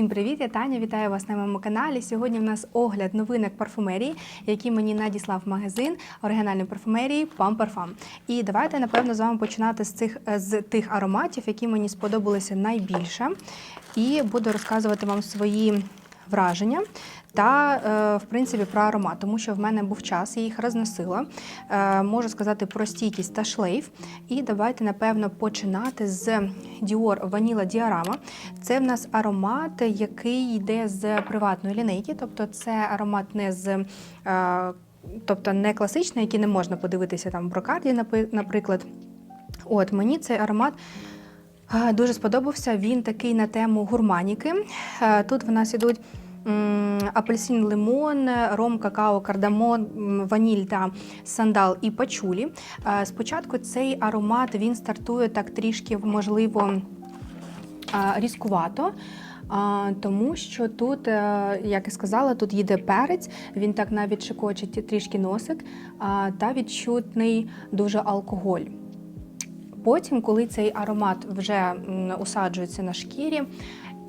Всім привіт, я Таня. Вітаю вас на моєму каналі. Сьогодні в нас огляд новинок парфумерії, які мені надіслав магазин оригінальної парфумерії Pam Parfum. І давайте напевно з вами починати з цих з тих ароматів, які мені сподобалися найбільше. І буду розказувати вам свої враження. Та, е, в принципі, про аромат, тому що в мене був час, я їх розносила. Е, Можу сказати про стійкість та шлейф. І давайте, напевно, починати з Dior Vanilla Diorama. Це в нас аромат, який йде з приватної лінейки, тобто це аромат не з. е, Тобто не класичний, який не можна подивитися там в брокарді, наприклад. От мені цей аромат дуже сподобався. Він такий на тему гурманіки. Тут в нас ідуть апельсин, лимон, ром, какао, кардамон, ваніль та сандал і пачулі. Е, Спочатку цей аромат він стартує так трішки, можливо, різкувато. А, тому що тут, е, як і сказала, тут їде перець, він так навіть шикочить трішки носик, та відчутний дуже алкоголь. Потім, коли цей аромат вже усаджується на шкірі,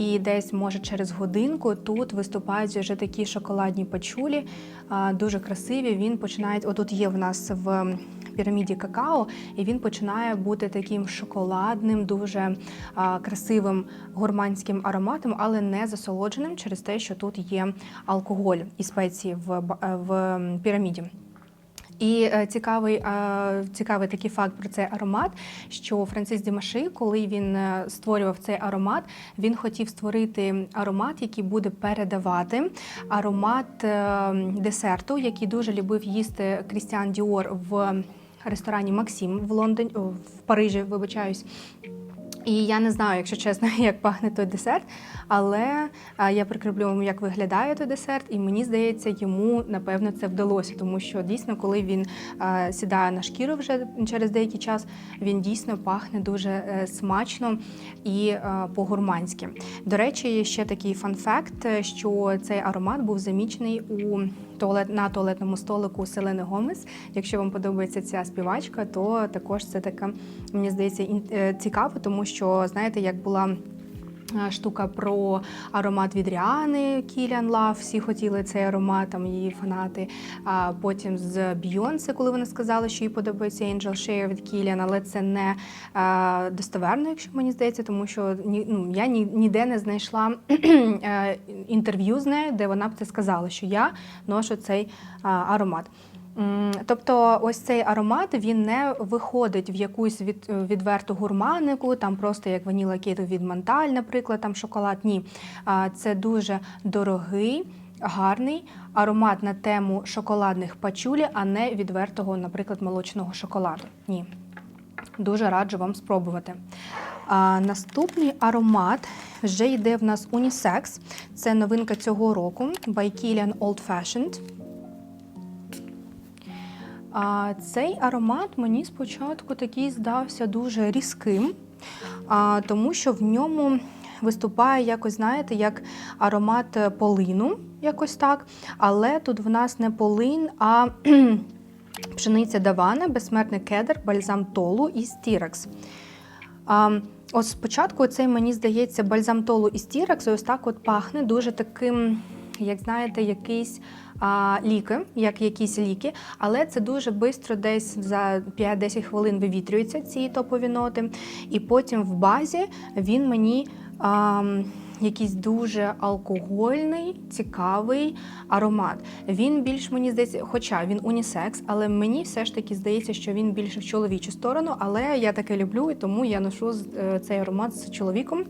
і десь, може, через годинку тут виступають вже такі шоколадні пачулі, дуже красиві. Він починає, отут є в нас в піраміді какао, і він починає бути таким шоколадним, дуже красивим гурманським ароматом, але не засолодженим через те, що тут є алкоголь і спеції в, в піраміді. І е, цікавий, е, цікавий такий факт про цей аромат, що Францис Дімаши, коли він е, створював цей аромат, він хотів створити аромат, який буде передавати аромат десерту, який дуже любив їсти Крістіан Діор в ресторані Максим в Лондоні, в Парижі, вибачаюсь. І я не знаю, якщо чесно, як пахне той десерт, але я прикріплю вам, як виглядає той десерт, і мені здається, йому напевно це вдалося, тому що дійсно, коли він сідає на шкіру вже через деякий час, він дійсно пахне дуже е, смачно і е, по-гурманськи. До речі, є ще такий фан-факт, е, що цей аромат був замічений у туалет на туалетному столику Селени Гомес. Якщо вам подобається ця співачка, то також це така, мені здається, цікаво, тому що знаєте, як була. е, Штука про аромат від Ріани Кіліан Лав. Всі хотіли цей аромат, там її фанати. А потім з Бійонсе, коли вона сказала, що їй подобається Angel Share від Кіліан, але це не е, достовірно, якщо мені здається, тому що ні, ну, я ні, ніде не знайшла е, інтерв'ю з нею, де вона б це сказала, що я ношу цей а, аромат. Тобто, ось цей аромат він не виходить в якусь від, відверту гурманику, там просто як ваніла від Монталь, наприклад, там шоколад. Ні, це дуже дорогий. Гарний аромат на тему шоколадних пачулі, а не відвертого, наприклад, молочного шоколаду. Ні. Дуже раджу вам спробувати. А, наступний аромат вже йде в нас унісекс. Це новинка цього року by Kilian Old Fashioned. А, цей аромат мені спочатку такий здався дуже різким, а, тому що в ньому виступає якось, знаєте, як аромат е, полину, якось так. Але тут в нас не полин, а пшениця давана, безсмертний кедр, бальзам толу і стірекс. А, Ось спочатку цей, мені здається, бальзам толу і стірекс ось так от пахне дуже таким, як знаєте, якийсь а, ліки, як якісь ліки, але це дуже швидко, десь за 5-10 хвилин вивітрюються ці топові ноти. І потім в базі він мені. А, Якийсь дуже алкогольний, цікавий аромат. Він більш мені здається, хоча він унісекс, але мені все ж таки здається, що він більше в чоловічу сторону. Але я таке люблю, і тому я ношу е, цей аромат з чоловіком.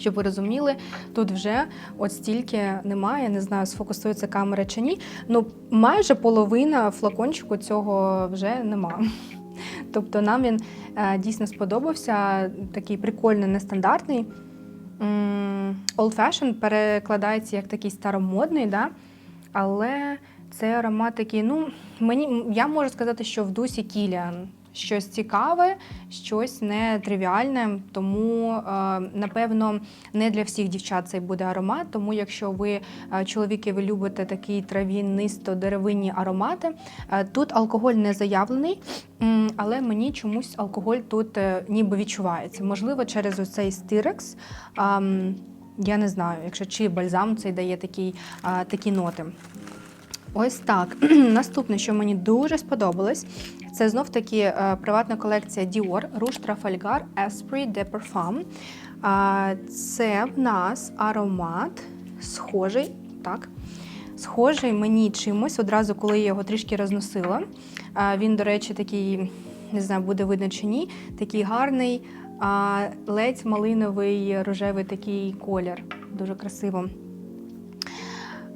Щоб ви розуміли, тут вже от стільки немає, не знаю, сфокусується камера чи ні. Ну, майже половина флакончику цього вже нема. Тобто нам він е, дійсно сподобався, такий прикольний, нестандартний. Old fashion перекладається як такий старомодний, да? але це аромат такий, ну, мені, я можу сказати, що в дусі Кіліан. Щось цікаве, щось нетривіальне, тому е, напевно не для всіх дівчат цей буде аромат. Тому, якщо ви е, чоловіки, ви любите такі трав'янисто деревинні аромати, е, тут алкоголь не заявлений, але мені чомусь алкоголь тут ніби відчувається. Можливо, через оцей стирекс. я не знаю, якщо чи бальзам цей дає такий, а, такі ноти. Ось так. Наступне, що мені дуже сподобалось, це знов таки е, приватна колекція Dior Rouge Trafalgar Esprit de Parfum. Це в нас аромат схожий, так. Схожий мені чимось одразу, коли я його трішки розносила. Він, до речі, такий, не знаю, буде видно чи ні, такий гарний, ледь малиновий рожевий такий колір. Дуже красиво.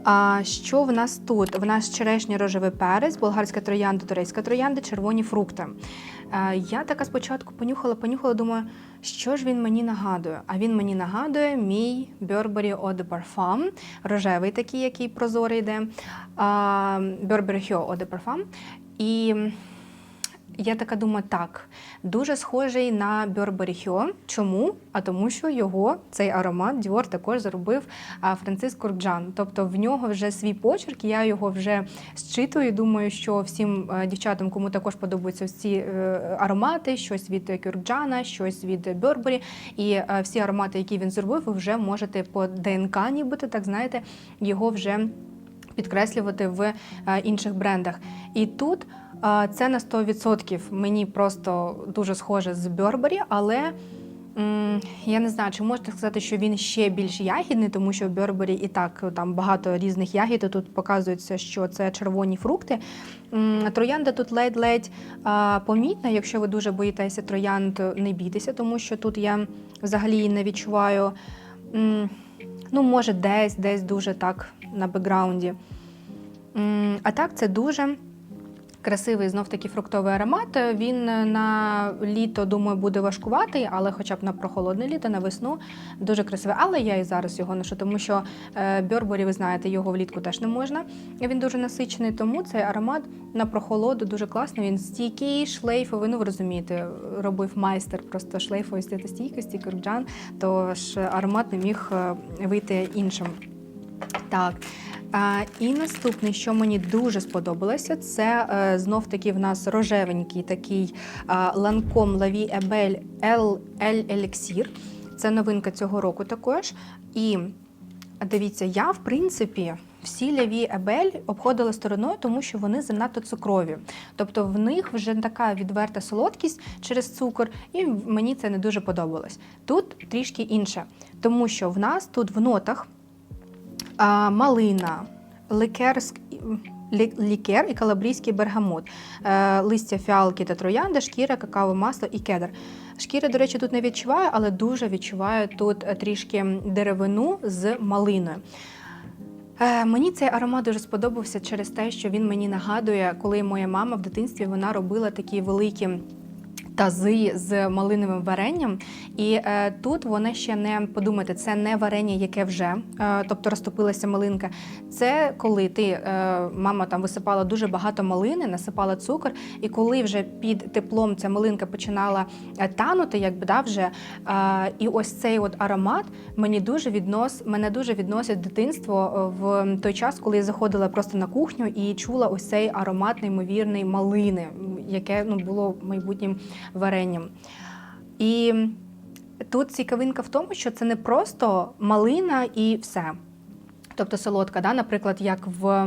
А що в нас тут? В нас черешня рожевий перець, болгарська троянда, турецька троянда, червоні фрукти. Я така спочатку понюхала, понюхала, думаю, що ж він мені нагадує? А він мені нагадує мій Burberry Eau de Parfum, рожевий такий, який прозорий йде. Burberry Eau de Parfum. І я така думаю, так, дуже схожий на Burberry Hue. Чому? А тому, що його цей аромат Dior також зробив Франциск Куркджан. Тобто в нього вже свій почерк. Я його вже зчитую. Думаю, що всім е, дівчатам, кому також подобаються ці е, аромати, щось від Кюркджана, щось від Burberry. І е, всі аромати, які він зробив, ви вже можете по ДНК, нібито так знаєте, його вже підкреслювати в інших брендах. І тут це на 100% мені просто дуже схоже з Burberry, але я не знаю, чи можна сказати, що він ще більш ягідний, тому що в Burberry і так там багато різних ягід. і Тут показується, що це червоні фрукти. Троянда тут ледь-ледь помітна. Якщо ви дуже боїтеся троянд, не бійтеся, тому що тут я взагалі не відчуваю. Ну, може, десь, десь дуже так на бекграунді. А так, це дуже красивий знов таки фруктовий аромат. Він на літо, думаю, буде важкуватий, але хоча б на прохолодне літо, на весну дуже красивий. Але я і зараз його ношу, тому що Бьорборі, ви знаєте, його влітку теж не можна. Він дуже насичений, тому цей аромат на прохолоду дуже класний. Він стійкий, шлейфовий. Ну, ви розумієте, робив майстер просто шлейфової стійкості, Курджан, то ж аромат не міг е, вийти іншим. Так. І наступне, що мені дуже сподобалося, це е, знов таки в нас рожевенький такий ланком Лаві Ебель Ель Елексір. Це новинка цього року також. І дивіться, я в принципі. Всі ляві Ебель обходила стороною, тому що вони занадто цукрові. Тобто в них вже така відверта солодкість через цукор, і мені це не дуже подобалось. Тут трішки інше, тому що в нас тут в нотах малина, ликер, лі- лікер і калабрійський бергамот, е, листя фіалки та троянда, шкіра, какао, масло і кедр. Шкіри, до речі, тут не відчуваю, але дуже відчуваю тут е, трішки деревину з малиною. Е, Мені цей аромат дуже сподобався через те, що він мені нагадує, коли моя мама в дитинстві вона робила такі великі. Тази з малиновим варенням, і е, тут вона ще не подумайте, це не варення, яке вже, е, тобто розтопилася малинка. Це коли ти, е, мама там висипала дуже багато малини, насипала цукор, і коли вже під теплом ця малинка починала е, танути, якби да, вже. Е, і ось цей от аромат мені дуже віднос, мене дуже відносить дитинство е, в той час, коли я заходила просто на кухню і чула ось цей аромат неймовірний малини, яке ну, було майбутнім варенням. І тут цікавинка в тому, що це не просто малина і все. Тобто солодка, да? наприклад, як в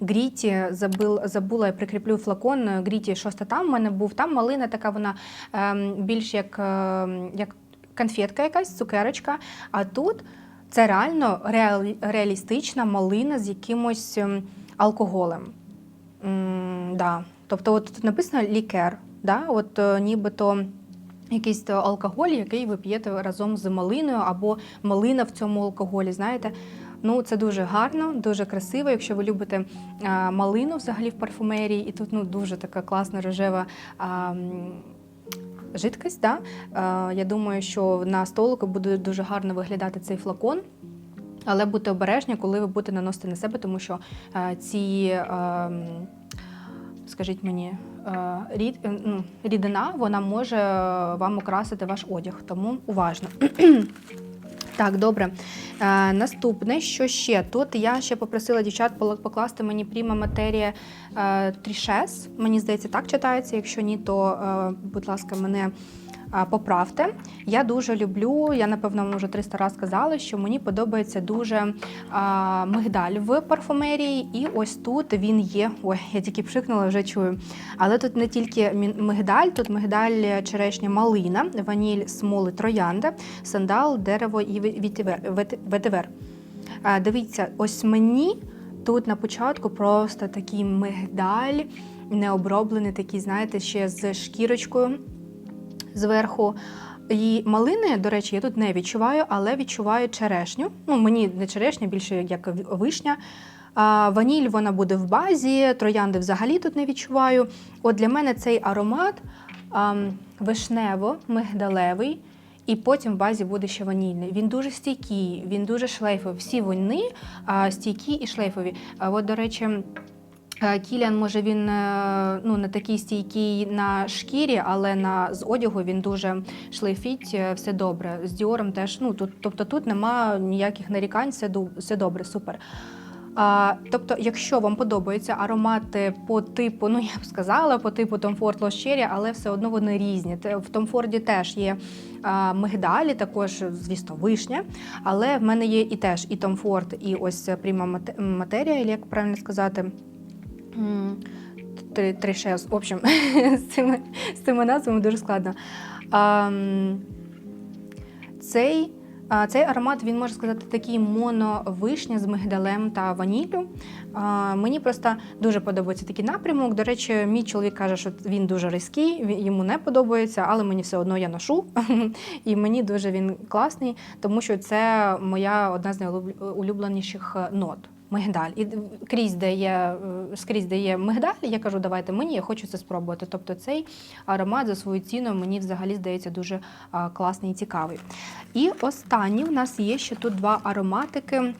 Гріті забил, забула, я прикріплю флакон е, Гріті, щось там в мене був. Там малина така, вона ем, більш як, ем, як конфетка якась, цукерочка. А тут це реально реалі- реалістична малина з якимось ем, алкоголем. М, да. Тобто, от тут написано лікер, да? от е, нібито якийсь алкоголь, який ви п'єте разом з малиною, або малина в цьому алкоголі. Знаєте, ну це дуже гарно, дуже красиво. Якщо ви любите а, малину взагалі в парфумерії, і тут ну дуже така класна рожева. А, Жидкость, да? Е, я думаю, що на столику буде дуже гарно виглядати цей флакон. Але будьте обережні, коли ви будете наносити на себе, тому що е, ці, е, м, скажіть мені, е, рід, е, ну, рідина вона може вам окрасити ваш одяг, тому уважно. Так, добре. Е, наступне, що ще? Тут я ще попросила дівчат покласти мені пріма матерія е, трішес. Мені здається, так читається. Якщо ні, то, е, будь ласка, мене поправте. Я дуже люблю, я напевно вам вже 300 разів сказала, що мені подобається дуже мигдаль в парфумерії, і ось тут він є. Ой, я тільки пшикнула, вже чую. Але тут не тільки мигдаль, тут мигдаль черешня малина, ваніль смоли троянда, сандал, дерево і ветивер. Дивіться, ось мені тут на початку просто такий мигдаль, необроблений, такий, знаєте, ще з шкірочкою зверху. І малини, до речі, я тут не відчуваю, але відчуваю черешню. Ну, мені не черешня, більше як вишня. А, ваніль вона буде в базі, троянди взагалі тут не відчуваю. От для мене цей аромат ам, вишнево-мигдалевий, і потім в базі буде ще ванільний. Він дуже стійкий, він дуже шлейфовий. Всі вони а, стійкі і шлейфові. А от, до речі, Кіліан, може, він е, ну, не такий стійкий на шкірі, але на з одягу він дуже шлейфіть, е, все добре. З Діором теж, ну тут, тобто тут нема ніяких нарікань, все, все добре, супер. А, тобто, якщо вам подобаються аромати по типу, ну я б сказала, по типу Lost Cherry, але все одно вони різні. В Ford теж є а, мигдалі, також, звісно, вишня. Але в мене є і теж і Ford, і ось Prima Materia, як правильно сказати. Три, три ще, в общем, з цими, з цими назвами дуже складно. А, цей, а, цей аромат, він може сказати, такий моновишня з мигдалем та ваніллю. А, мені просто дуже подобається такий напрямок. До речі, мій чоловік каже, що він дуже різкий, йому не подобається, але мені все одно я ношу. І мені дуже він класний, тому що це моя одна з найулюбленіших е, нот. Мигдаль. І крізь, де є, е, скрізь, де є мигдаль, я кажу, давайте мені, я хочу це спробувати. Тобто цей аромат за свою ціну мені взагалі здається дуже класний і цікавий. І останній в нас є ще тут два ароматики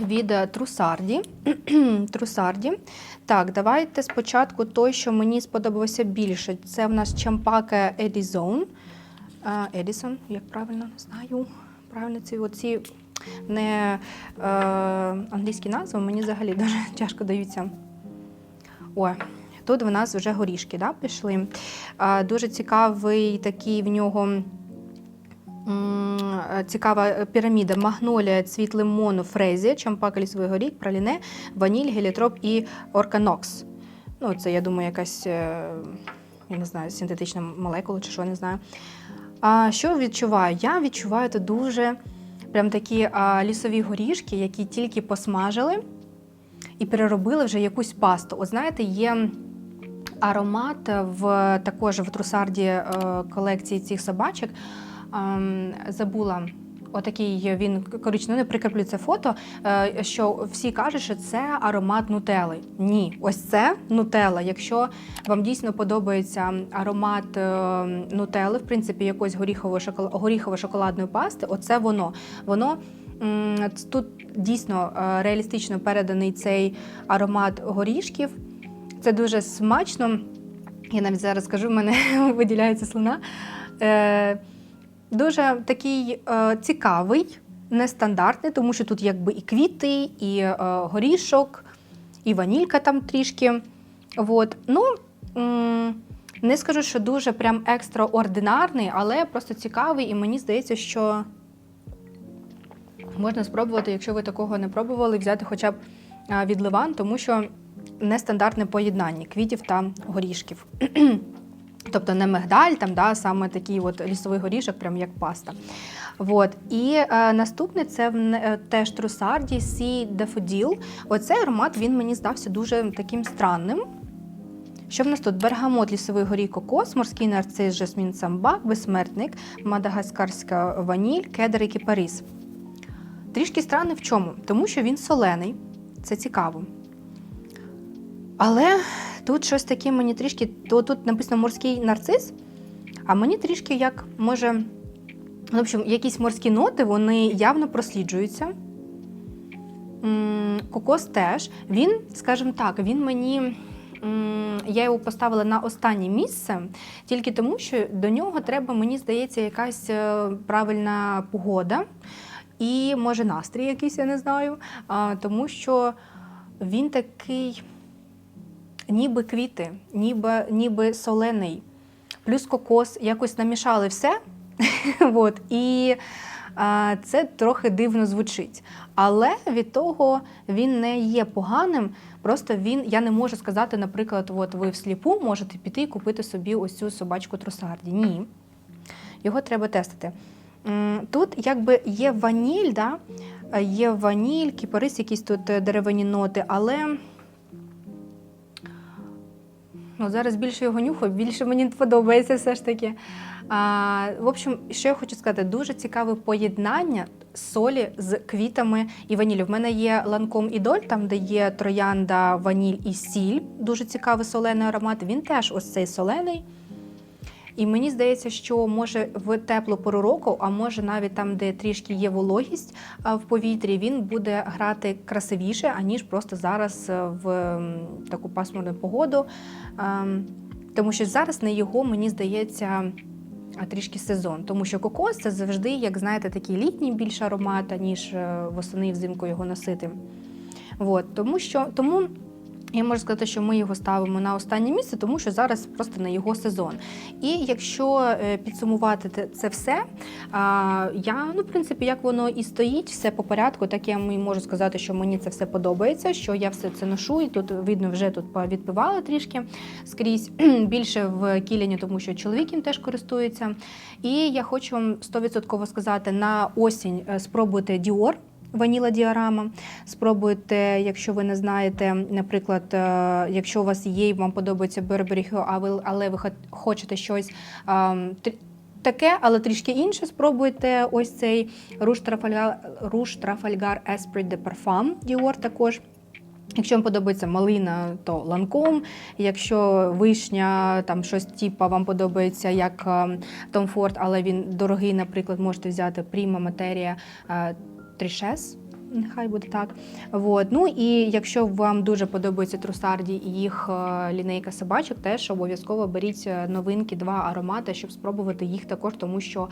від е, Трусарді. Трусарді. Так, давайте спочатку той, що мені сподобався більше. Це в нас Чампаке Едізон. Едісон, як правильно не знаю. Правильно ці оці не е, англійські назви мені взагалі дуже тяжко даються. О, тут в нас вже горішки да, пішли. Е, дуже цікавий такий в нього. е, Цікава піраміда магнолія, цвіт лимону, фрезія, чампака лісовий горіх, праліне, ваніль, гелітроп і орканокс. Ну, це, я думаю, якась, е, я не знаю, синтетична молекула чи що, не знаю. А що відчуваю? Я відчуваю тут дуже прям такі а, лісові горішки, які тільки посмажили і переробили вже якусь пасту. От знаєте, є аромат в також в трусарді е, колекції цих собачок. Ем, забула. Отакий він коричневий, не прикріплю це фото. е, Що всі кажуть, що це аромат нутели. Ні, ось це нутела. Якщо вам дійсно подобається аромат е, нутели, в принципі, якоїсь горіхово-шокола- горіхово-шоколадної пасти, оце воно. Воно тут дійсно е, реалістично переданий цей аромат горішків. Це дуже смачно. Я навіть зараз скажу, в мене виділяється слина. Е, дуже такий е, цікавий, нестандартний, тому що тут якби і квіти, і е, горішок, і ванілька там трішки. От. Ну, не скажу, що дуже прям екстраординарний, але просто цікавий, і мені здається, що можна спробувати, якщо ви такого не пробували, взяти хоча б а, від ливан, тому що нестандартне поєднання квітів та горішків. Тобто не мигдаль, там, да, саме такий от лісовий горішок, прям як паста. От. І е, наступний це е, теж трусарді Сі Дефоділ. Оцей аромат він мені здався дуже таким странним. Що в нас тут? Бергамот, лісовий горій кокос, морський нарцис, жасмін самбак, безсмертник, мадагаскарська ваніль, кедр і кіпарис. Трішки странний в чому? Тому що він солений, це цікаво. Але тут щось таке мені трішки. То тут написано морський нарцис, а мені трішки як може. В общем, якісь морські ноти, вони явно просліджуються. Кокос теж. Він, скажімо так, він мені. Я його поставила на останнє місце тільки тому, що до нього треба, мені здається, якась е, правильна погода і може настрій якийсь, я не знаю. Тому що він такий ніби квіти, ніби, ніби солений. плюс кокос, якось намішали все. От, і а, це трохи дивно звучить. Але від того він не є поганим. Просто він, я не можу сказати, наприклад, от ви всліпу можете піти і купити собі ось цю собачку трусарді. Ні. Його треба тестити. Тут якби є ваніль, да? е, є ваніль, кіпарис, якісь тут е, деревені ноти, але ну, зараз більше його нюхаю, більше мені подобається все ж таки. А, в общем, що я хочу сказати, дуже цікаве поєднання солі з квітами і ванілі. В мене є ланком ідоль, там де є троянда, ваніль і сіль. Дуже цікавий солений аромат. Він теж ось цей солений. І мені здається, що може в теплу пору року, а може навіть там, де трішки є вологість в повітрі, він буде грати красивіше, аніж просто зараз е, в таку пасмурну погоду. Ем, Тому що зараз на його, мені здається, трішки сезон. Тому що кокос це завжди, як знаєте, такий літній більше аромат, ніж е, восени і взимку його носити. От, тому що тому. Я можу сказати, що ми його ставимо на останнє місце, тому що зараз просто на його сезон. І якщо е, підсумувати це все, я, ну, в принципі, як воно і стоїть, все по порядку, так я можу сказати, що мені це все подобається, що я все це ношу, і тут видно, вже тут відпивала трішки скрізь більше в кіліні, тому що чоловік їм теж користується. І я хочу вам 100% сказати: на осінь е, спробуйте Dior. Ваніла діарама. Спробуйте, якщо ви не знаєте, наприклад, е, якщо у вас є і вам подобається Burberry а ви- але ви хочете щось таке, але трішки інше, спробуйте ось цей Rouge Trafalgar, Rouge Trafalgar Esprit de Parfum Dior також. Якщо вам подобається малина, то ланком. Якщо вишня, там щось типа вам подобається як ем, Tom Ford, але він дорогий, наприклад, можете взяти Prima Materia е, Трішес. Нехай буде так. Вот. Ну і якщо вам дуже подобаються трусарді і їх е, лінейка собачок, теж обов'язково беріть е, новинки, два аромати, щоб спробувати їх також, тому що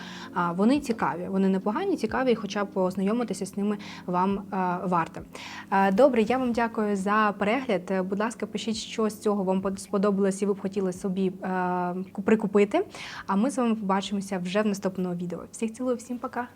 вони цікаві. Вони непогані, цікаві, хоча б познайомитися з ними вам е, варто. Добре, я вам дякую за перегляд. Будь ласка, пишіть, що з цього вам сподобалось і ви б хотіли собі прикупити. А ми з вами побачимося вже в наступному відео. Всіх цілую, всім пока!